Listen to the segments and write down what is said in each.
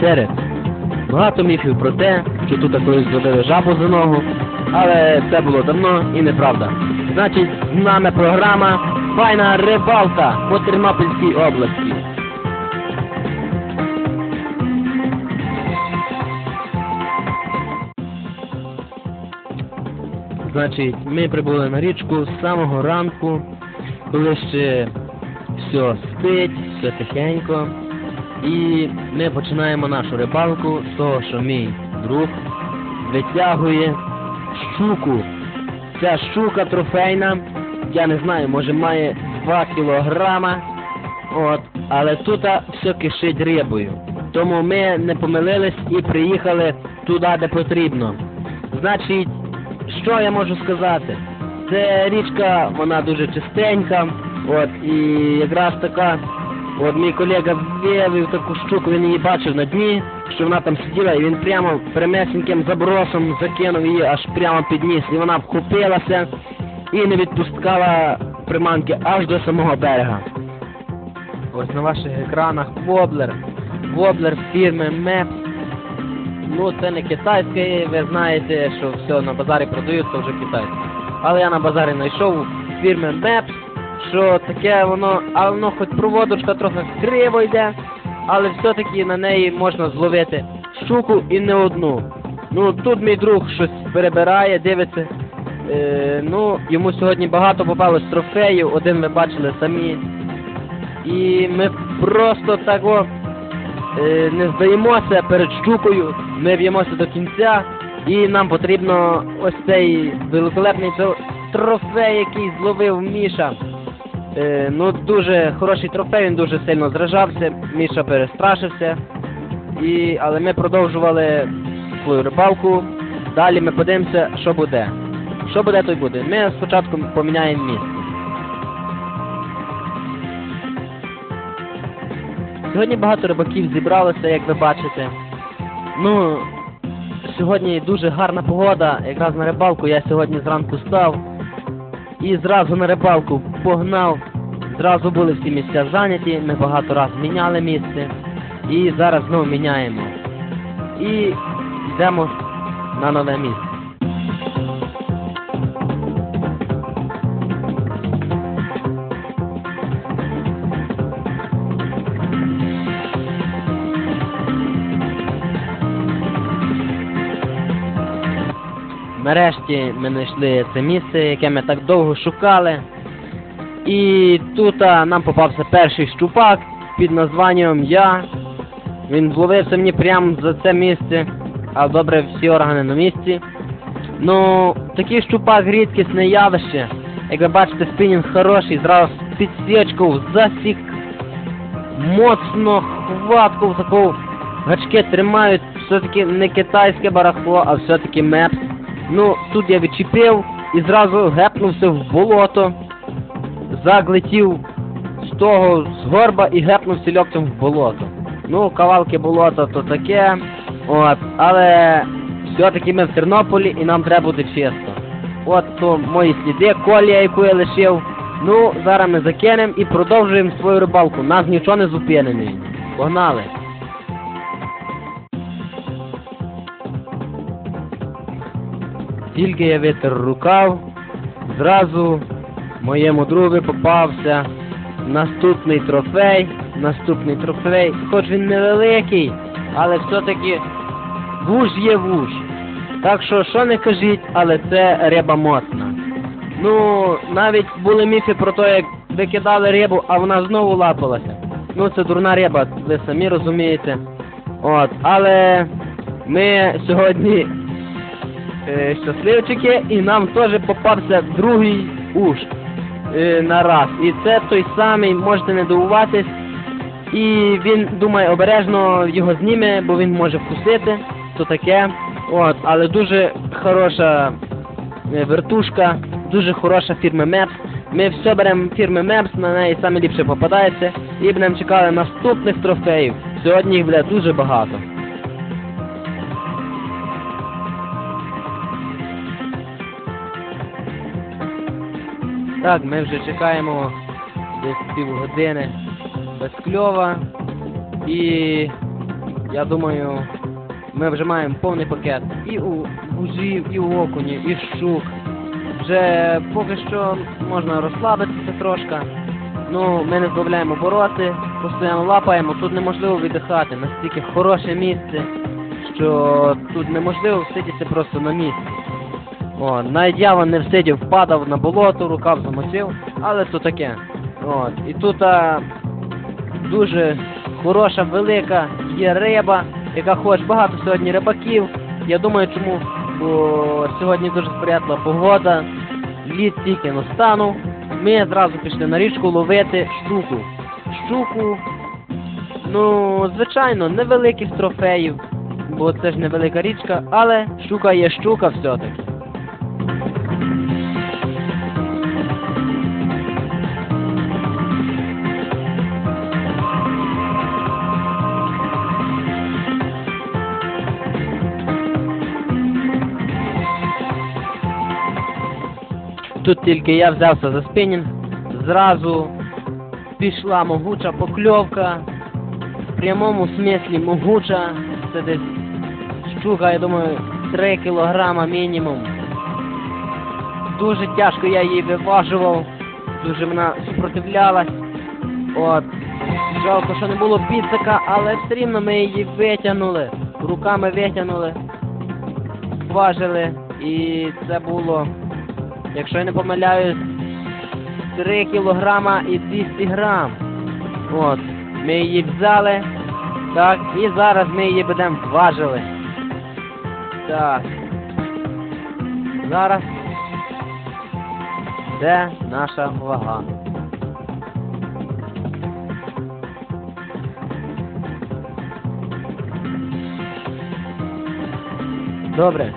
серед. Багато міфів про те, що тут колись зловили жабу за ногу, але це було давно і неправда. Значить, з нами програма Файна рибалка по Тернопільській області. Значить, ми прибули на річку з самого ранку, коли ще все спить, все тихенько. І ми починаємо нашу рибалку з того, що мій друг витягує щуку. Ця щука трофейна, я не знаю, може має 2 кілограма. От, але тут все кишить рибою. Тому ми не помилились і приїхали туди, де потрібно. Значить, що я можу сказати? Це річка, вона дуже чистенька, от, і якраз така, от мій колега виявив таку штуку, він її бачив на дні, що вона там сиділа, і він прямо прямесеньким забросом закинув її аж прямо під ніс, і вона вхопилася і не відпускала приманки аж до самого берега. Ось на ваших екранах воблер. Воблер фірми МЕП. Ну, це не китайське, ви знаєте, що все на базарі продаються вже китайське. Але я на базарі знайшов фірми Maps, що таке воно, а воно хоч проводочка трохи криво йде, але все-таки на неї можна зловити щуку і не одну. Ну тут мій друг щось перебирає, дивиться. Е, ну, йому сьогодні багато попалось трофеїв, один ви бачили самі. І ми просто тако е, не здаємося перед щукою, ми б'ємося до кінця, і нам потрібно ось цей великолепний трофей, який зловив Міша. Е, ну, дуже хороший трофей, він дуже сильно зражався, Міша перестрашився. І, але ми продовжували свою рибалку. Далі ми подивимося, що буде. Що буде, то й буде. Ми спочатку поміняємо місце. Сьогодні багато рибаків зібралося, як ви бачите. Ну, сьогодні дуже гарна погода, якраз на рибалку я сьогодні зранку став і зразу на рибалку погнав. Зразу були всі місця зайняті, ми багато разів міняли місце і зараз знову міняємо. І йдемо на нове місце. Нарешті ми знайшли це місце, яке ми так довго шукали. І тут нам попався перший щупак під названням Я. Він зловився мені прямо за це місце, а добре всі органи на місці. Ну, такий щупак рідкісне явище. Як ви бачите, спінінг хороший, зразу з підсічкою засік. Моцно хватку в таку гачки тримають. Все-таки не китайське барахло, а все-таки мепс. Ну, тут я відчепив і зразу гепнувся в болото, заглетів з того з горба і гепнувся льоктем в болото. Ну, кавалки болота то таке, от, але все-таки ми в Тернополі і нам треба бути чисто. От то мої сліди, колія, яку я лишив. Ну, зараз ми закинемо і продовжуємо свою рибалку. Нас нічого не зупинений. Погнали! Тільки я витер рукав, зразу моєму другу попався наступний трофей, наступний трофей, хоч він невеликий, але все-таки вуж є вуж. Так що, що не кажіть, але це риба моцна. Ну, навіть були міфи про те, як викидали рибу, а вона знову лапалася. Ну, це дурна риба, ви самі розумієте. От, але ми сьогодні е, щасливчики, і нам теж попався другий уж е, на раз. І це той самий, можете не дивуватись. І він думає обережно його зніме, бо він може вкусити, то таке. От, але дуже хороша е, вертушка, дуже хороша фірма Мепс. Ми все беремо фірми Мепс, на неї саме ліпше попадається, і будемо чекати наступних трофеїв. Сьогодні їх буде дуже багато. Так, ми вже чекаємо десь півгодини без кльова. І я думаю, ми вже маємо повний пакет і у гужів, і у окуні, і щук. Вже поки що можна розслабитися трошки. Ну, ми не збавляємо обороти, постійно лапаємо, тут неможливо віддихати, настільки хороше місце, що тут неможливо всидіти просто на місці. О, навіть я вон не всидів, впадав на болото, рукав замочив, але то таке. От. І тут а, дуже хороша, велика є риба, яка хоче багато сьогодні рибаків. Я думаю, чому бо сьогодні дуже сприятлива погода, лід тільки настанув. Ми зразу пішли на річку ловити щуку. Щуку, ну, звичайно, невеликих трофеїв, бо це ж невелика річка, але щука є щука все-таки. Тут тільки я взявся за спінінг, зразу пішла могуча покльовка, в прямому смислі могуча, це десь щука, я думаю, 3 кілограма мінімум. Дуже тяжко я її виважував, дуже вона супротивлялась. От. Жалко, що не було підсика, але все рівно ми її витягнули, руками витягнули, важили, і це було якщо я не помиляюсь, 3 кілограма і 200 грам. От, ми її взяли, так, і зараз ми її будемо важили. Так. Зараз. Де наша вага? Добре.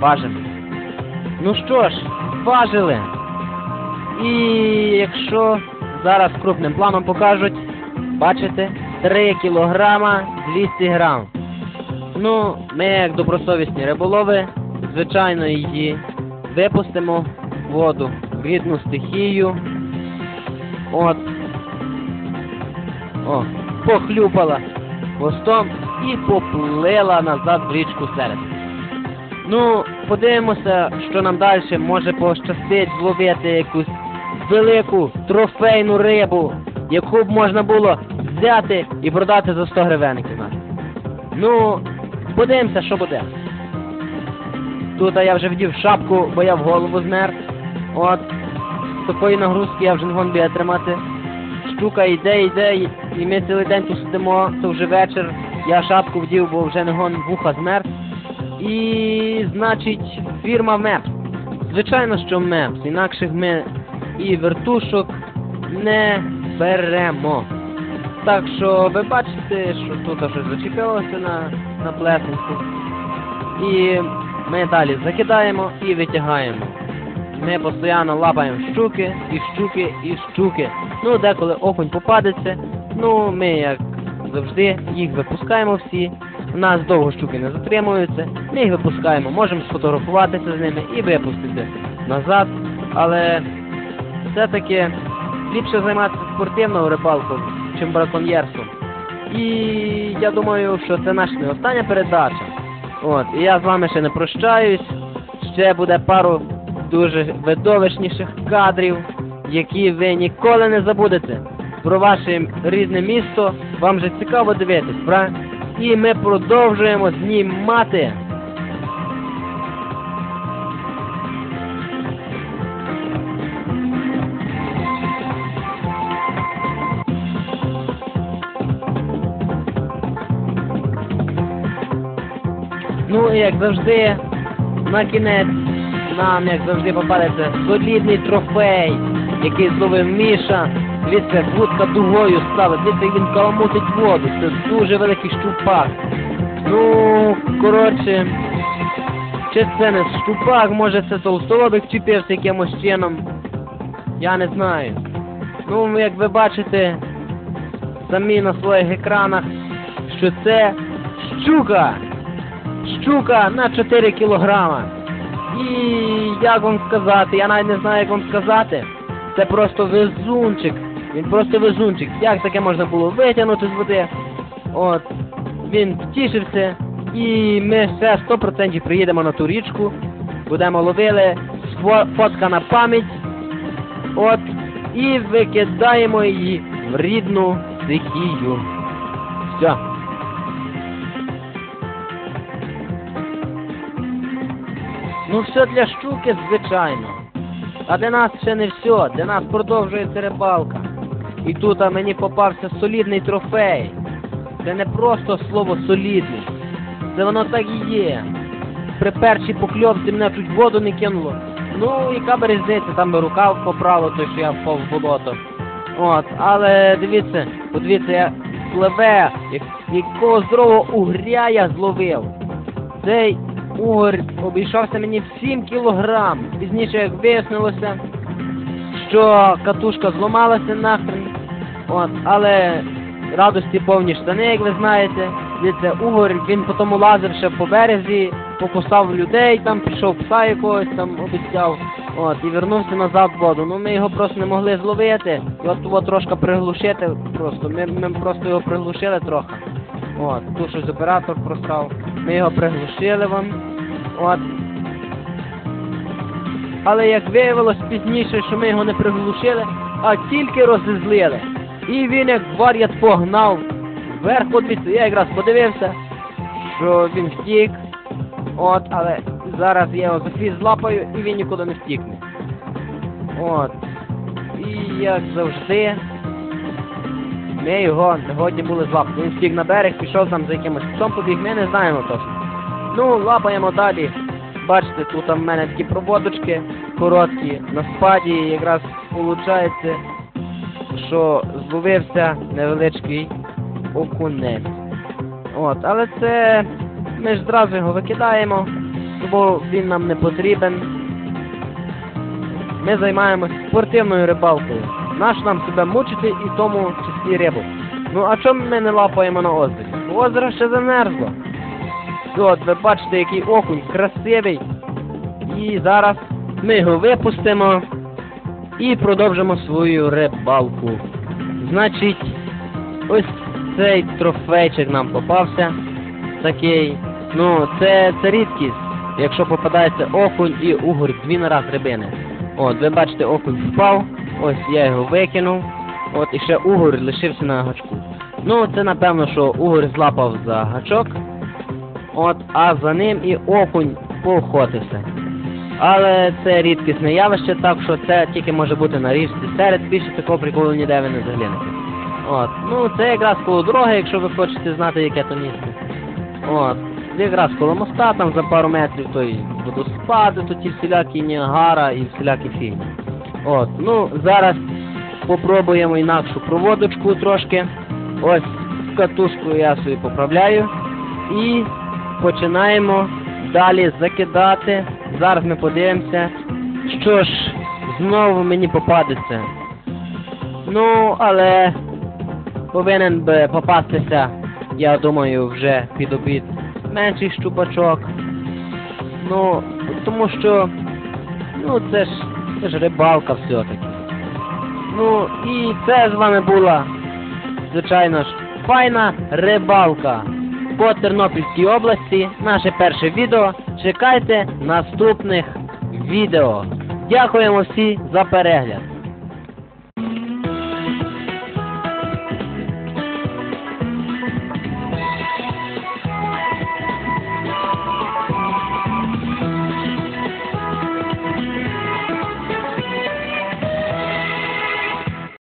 Важимо. Ну що ж, важили. І якщо зараз крупним планом покажуть, бачите, 3 кілограма 200 грам. Ну, ми як добросовісні риболови, звичайно, її випустимо в воду в рідну стихію. От. О, похлюпала хвостом і поплила назад в річку серед. Ну, подивимося, що нам далі може пощастить зловити якусь велику трофейну рибу, яку б можна було взяти і продати за 100 гривенників. Ну, подивимося, що буде. Тут я вже вдів шапку, бо я в голову змер. От. З такої нагрузки я вже не гон біля тримати. Штука йде, йде, і ми цілий день тут сидимо, то вже вечір. Я шапку вдів, бо вже не гон вуха змер. І, значить, фірма МЕПС. Звичайно, що МЕПС. Інакших ми і вертушок не беремо. Так що ви бачите, що тут щось зачепилося на, на плесенку. І ми далі закидаємо і витягаємо. Ми постійно лапаємо щуки, і щуки, і щуки. Ну, деколи окунь попадеться, ну ми як завжди їх випускаємо всі. Нас довго щуки не затримуються, ми їх випускаємо, можемо сфотографуватися з ними і випустити назад. Але все-таки ліпше займатися спортивною рибалкою, чим браконьєрством. І я думаю, що це наша не остання передача. От, і я з вами ще не прощаюсь. Ще буде пару дуже видовищніших кадрів, які ви ніколи не забудете. Про ваше рідне місто вам же цікаво дивитись, правда? І ми продовжуємо знімати. Ну і як завжди, на кінець нам, як завжди, попадеться солідний трофей, який зловив Міша. Дивіться, вудка дугою ставить, дивіться, він каламутить воду. Це дуже великий щупак. Ну, коротше, чи це не щупак, може це толстолобик чіпився якимось чином. Я не знаю. Ну, як ви бачите самі на своїх екранах, що це щука. Щука на 4 кілограма. І як вам сказати, я навіть не знаю, як вам сказати. Це просто везунчик. Він просто везунчик. Як таке можна було витягнути з води? От. він втішився, і ми ще 100% приїдемо на ту річку, будемо ловили фотка на пам'ять, от, і викидаємо її в рідну стихію. Все. Ну все для щуки, звичайно. А для нас ще не все, для нас продовжується рибалка. І тут а мені попався солідний трофей. Це не просто слово солідний. Це воно так і є. При першій покльовці мене чуть воду не кинуло. Ну, яка б різниця, там би рукав поправило, то що я впав в болото. От, але дивіться, подивіться, я пливе, як, якого здорового угря я зловив. Цей угор обійшовся мені в 7 кілограм. Пізніше, як вияснилося, що катушка зламалася нахрен. От, але радості повні штани, як ви знаєте. Дивіться, угор, він потім лазив ще по березі, покусав людей, там пішов пса якогось там обіцяв. От, і вернувся назад в воду. Ну ми його просто не могли зловити. І от його трошки приглушити просто. Ми, ми просто його приглушили трохи. От, тут щось оператор просрав. Ми його приглушили вам. От. Але як виявилось пізніше, що ми його не приглушили, а тільки розізлили. І він як вар'ят погнав вверх подивіться, я якраз подивився, що він втік. От, але зараз я його за злапаю і він нікуди не втікне. От. І як завжди, ми його не годні були злапати. Він втік на берег, пішов там за якимось псом побіг, ми не знаємо точно. Ну, лапаємо далі. Бачите, тут там в мене такі проводочки короткі, на спаді якраз виходить, що зловився невеличкий окунець. От, але це ми ж зразу його викидаємо, бо він нам не потрібен. Ми займаємось спортивною рибалкою. Наш нам себе мучити і тому чисті рибу. Ну а чому ми не лапаємо на озері? Озеро ще замерзло. От, ви бачите, який окунь красивий. І зараз ми його випустимо і продовжимо свою рибалку. Значить, ось цей трофейчик нам попався. Такий. Ну, це, це рідкість. Якщо попадається окунь і угор дві на раз рибини. От, ви бачите, окунь впав, ось я його викинув. От і ще угор лишився на гачку. Ну, це напевно, що угор злапав за гачок. От, а за ним і окунь поохотився. Але це рідкісне явище, так що це тільки може бути на річці серед, більше такого приколу ніде ви не заглянете. От, ну це якраз коло дороги, якщо ви хочете знати, яке то місце. От, якраз коло моста, там за пару метрів той водоспади, то ті всілякі Ніагара і всілякі фільми. От, ну зараз попробуємо інакшу проводочку трошки. Ось катушку я собі поправляю. І починаємо далі закидати. Зараз ми подивимося, що ж знову мені попадеться. Ну, але повинен би попастися, я думаю, вже під обід менший щупачок. Ну, тому що, ну це ж, це ж рибалка все-таки. Ну, і це з вами була, звичайно ж, файна рибалка по Тернопільській області. Наше перше відео. Чекайте наступних відео. Дякуємо всі за перегляд.